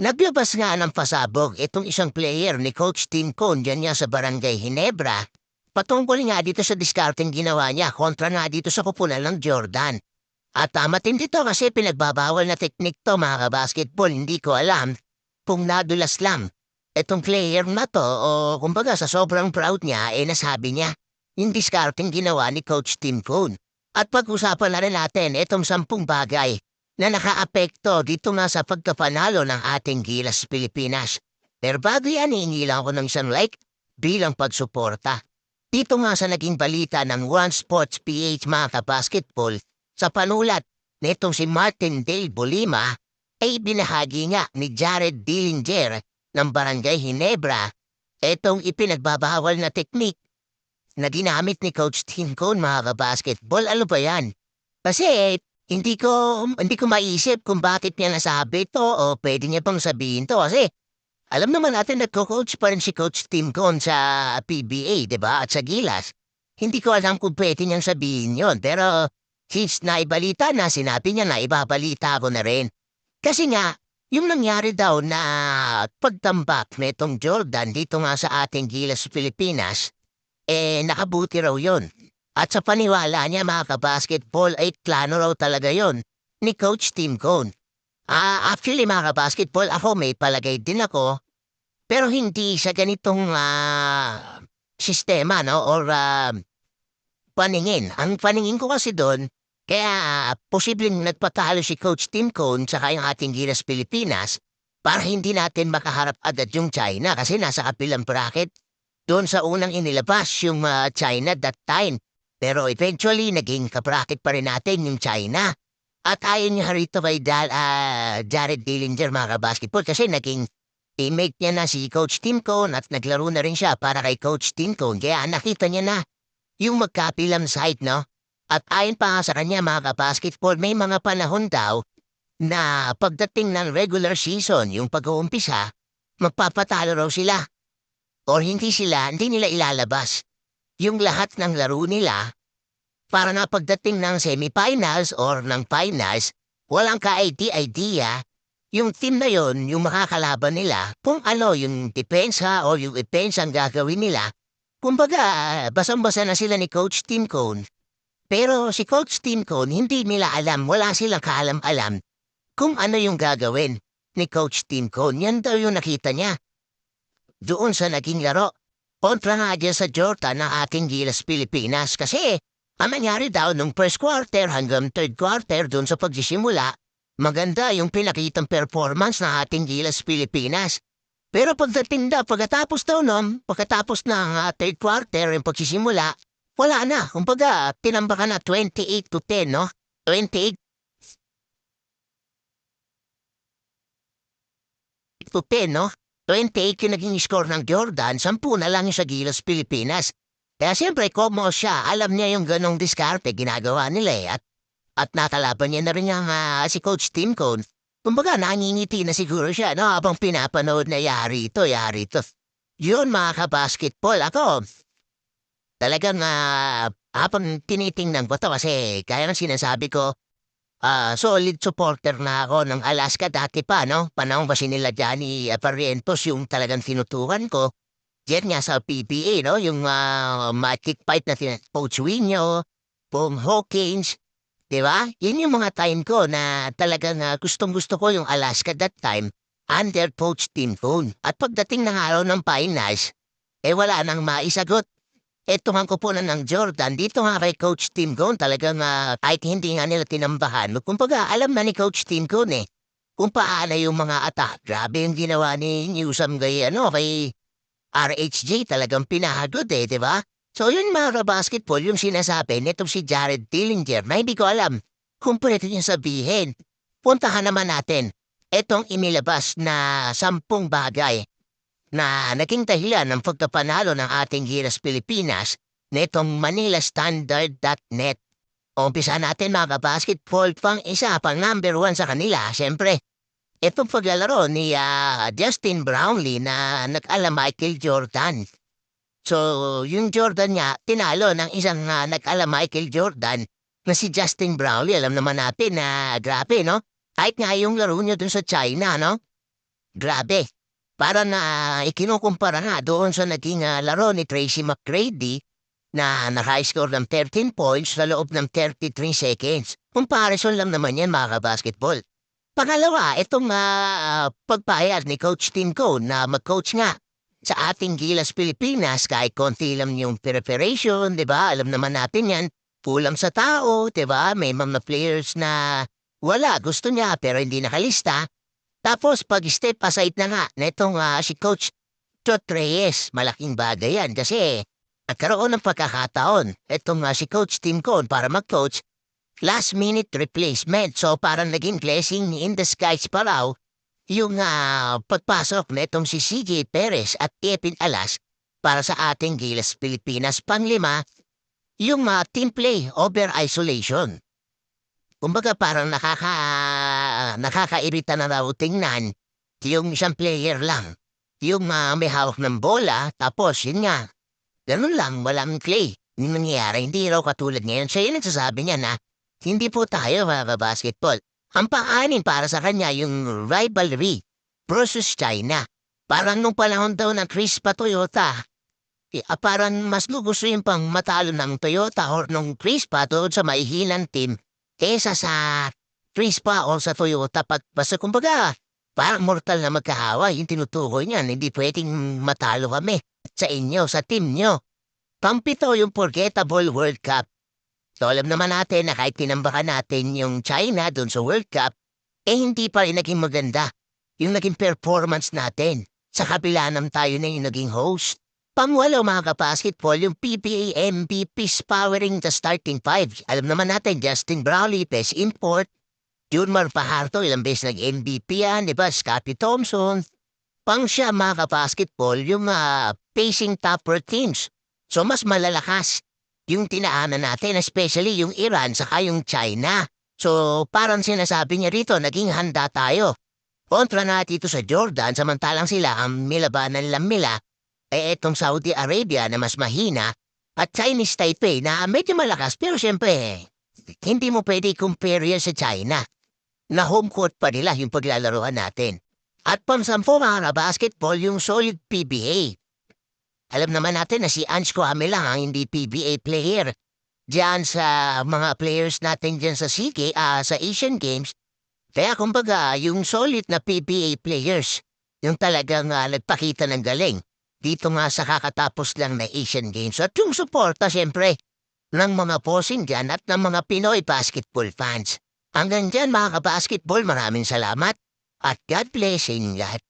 Naglabas nga ng pasabog itong isang player ni Coach Tim Cone dyan niya sa Barangay Hinebra. Patungkol nga dito sa discarding ginawa niya kontra nga dito sa kupunan ng Jordan. At uh, matindi to kasi pinagbabawal na teknik to mga kabasketball. Hindi ko alam kung nadulas lang. Itong player na to o kumbaga sa sobrang proud niya eh nasabi niya yung discarding ginawa ni Coach Tim Cone. At pag-usapan na rin natin itong sampung bagay na nakaapekto dito nga sa pagkapanalo ng ating Gilas Pilipinas. Pero bago yan, iingilan ko ng isang like bilang pagsuporta. Dito nga sa naging balita ng One Sports PH mga basketball sa panulat nitong si Martin Dale Bolima ay binahagi nga ni Jared Dillinger ng Barangay Hinebra itong ipinagbabawal na teknik na ginamit ni Coach Tim Cone mga basketball. Ano ba yan? Kasi hindi ko hindi ko maisip kung bakit niya nasabi to o pwede niya pang sabihin to kasi alam naman natin nagko-coach pa rin si Coach Tim Cone sa PBA, di ba? At sa Gilas. Hindi ko alam kung pwede niyang sabihin yon pero since naibalita na sinabi niya na ibabalita ko na rin. Kasi nga, yung nangyari daw na pagtambak netong Jordan dito nga sa ating Gilas Pilipinas, eh nakabuti raw yon. At sa paniwala niya mga kabasketball ay klano raw talaga yon ni Coach Tim Cone. Ah, actually mga kabasketball, ako may palagay din ako. Pero hindi sa ganitong ah, sistema, no? Or ah, paningin. Ang paningin ko kasi doon, kaya posibleng nagpatalo si Coach Tim Cone sa yung ating Gilas Pilipinas para hindi natin makaharap agad yung China kasi nasa kapilang bracket. Doon sa unang inilabas yung ah, China that time. Pero eventually, naging kabracket pa rin natin yung China. At ayon niya rito kay Dal, ah, Jared Dillinger mga basketball kasi naging teammate niya na si Coach Tim Cone at naglaro na rin siya para kay Coach Tim Cone. Kaya nakita niya na yung magkapilang side, no? At ayon pa nga sa kanya mga basketball may mga panahon daw na pagdating ng regular season, yung pag-uumpisa, magpapatalo raw sila. Or hindi sila, hindi nila ilalabas yung lahat ng laro nila para na pagdating ng semifinals or ng finals, walang ka-idea yung team na yon, yung makakalaban nila, kung ano yung depensa o yung depensa ang gagawin nila. Kumbaga, basang-basa na sila ni Coach Tim Cone. Pero si Coach Tim Cone, hindi nila alam, wala silang kaalam-alam kung ano yung gagawin ni Coach Tim Cone. Yan daw yung nakita niya. Doon sa naging laro, kontra nga dyan sa Jordan ng ating Gilas Pilipinas kasi ang nangyari daw nung first quarter hanggang third quarter doon sa pagsisimula, maganda yung pinakitang performance ng ating Gilas Pilipinas. Pero pagdating daw, pagkatapos daw nun, pagkatapos ng uh, third quarter yung pagsisimula, wala na. Kumbaga, tinambakan na 28 to 10, no? 28 to 10, no? 28 yung naging score ng Jordan, 10 na lang yung sa Gilas Pilipinas. Kaya siyempre, komo siya, alam niya yung ganong diskarte ginagawa nila eh. At, at nakalaban niya na rin yung uh, si Coach Tim Cone. Kumbaga, nangingiti na siguro siya, no? Habang pinapanood na yari ito, yari ito. Yun, mga kabasketball, ako, talagang uh, habang tinitingnan ko to kasi kaya ng sinasabi ko, uh, solid supporter na ako ng Alaska dati pa, no? Panahon kasi nila Johnny Aparientos yung talagang tinutukan ko. Diyan nga sa PPA, no? Yung uh, magic fight na tin- Coach Winyo, Pong Hawkins, di ba? Yun yung mga time ko na talagang uh, gustong-gusto ko yung Alaska that time under Coach Tim Cone. At pagdating ng araw ng finals, eh wala nang maisagot. Ito nga kupunan ng Jordan, dito nga kay Coach Tim Cone talagang uh, kahit hindi nga nila tinambahan. Kumbaga, alam na ni Coach Tim Cone eh kung paano yung mga attack. Grabe yung ginawa ni Newsam kay, ano, kay RHJ talagang pinahagod eh, di ba? So yun mga basketball yung sinasabi nitong si Jared Dillinger na hindi ko alam kung pwede niya sabihin. Puntahan naman natin itong inilabas na sampung bagay na naging dahilan ng pagkapanalo ng ating Giras Pilipinas nitong manilastandard.net. Umpisa natin mga basketball pang isa pang number one sa kanila, siyempre Itong paglalaro ni uh, Justin Brownlee na nag-ala Michael Jordan. So, yung Jordan niya, tinalo ng isang uh, nag-ala Michael Jordan na si Justin Brownlee. Alam naman natin na grabe, no? Kahit nga yung laro niya dun sa China, no? Grabe. Para na ikinukumpara nga doon sa naging ah, laro ni Tracy McGrady na naka score ng 13 points sa loob ng 33 seconds. Comparison lang naman yan mga basketball. Pangalawa, itong ah, pagpayag ni Coach Cone na mag-coach nga sa ating Gilas Pilipinas kahit konti lang yung preparation, di ba? Alam naman natin yan. Kulang sa tao, di ba? May mga players na wala, gusto niya pero hindi nakalista. Tapos pag step aside na nga na itong ah, si Coach Chot Reyes, malaking bagay yan kasi nagkaroon ng pagkakataon itong ah, si Coach Tim Cone para mag-coach last minute replacement. So parang naging blessing in disguise pa raw yung ah, pagpasok na si CJ Perez at Kevin Alas para sa ating Gilas Pilipinas panglima yung ah, team play over isolation. Kumbaga parang nakaka, nakakairita na raw tingnan yung isang player lang. Yung ah, may hawak ng bola, tapos yun nga, ganun lang, walang play. Yung nangyayari, hindi raw katulad ngayon. Siya yung nagsasabi niya na, hindi po tayo mga basketball. Ang paanin para sa kanya yung rivalry versus China. Parang nung panahon daw ng Crispa Toyota, eh, ah, parang mas gusto yung pang matalo ng Toyota or nung Crispa doon sa maihilang team kesa sa Crispa o sa Toyota pag basta kumbaga parang mortal na magkahawa yung tinutukoy niyan hindi pwedeng matalo kami sa inyo, sa team nyo. Pampito yung forgettable World Cup. So alam naman natin na kahit tinambakan natin yung China doon sa World Cup, eh hindi pa rin naging maganda yung naging performance natin. Sa kabila nam tayo na yung naging host. Pangwalo mga kabasketball, yung PBA MVPs powering the starting five. Alam naman natin, Justin Brownlee, best import. Junmar Pajarto, ilang beses nag-MVP yan, di ba? Scottie Thompson. Pang siya mga kabasketball, yung ah, facing topper teams. So mas malalakas yung tinaanan natin, especially yung Iran saka yung China. So parang sinasabi niya rito, naging handa tayo. Kontra na dito sa Jordan, samantalang sila ang milabanan lang nila, eh etong Saudi Arabia na mas mahina, at Chinese Taipei na medyo malakas, pero siyempre, hindi mo pwede compare yan sa China. Na home court pa nila yung paglalaroan natin. At pansampo mga basketball yung solid PBA. Alam naman natin na si Ange Kwame lang ang hindi PBA player. Diyan sa mga players natin dyan sa SEA ah, sa Asian Games. Kaya kumbaga, yung solid na PBA players, yung talagang ah, nagpakita ng galing. Dito nga sa kakatapos lang na Asian Games. At yung suporta, siyempre, ng mga posing dyan at ng mga Pinoy basketball fans. Hanggang dyan mga kabasketball, maraming salamat. At God bless inyong lahat.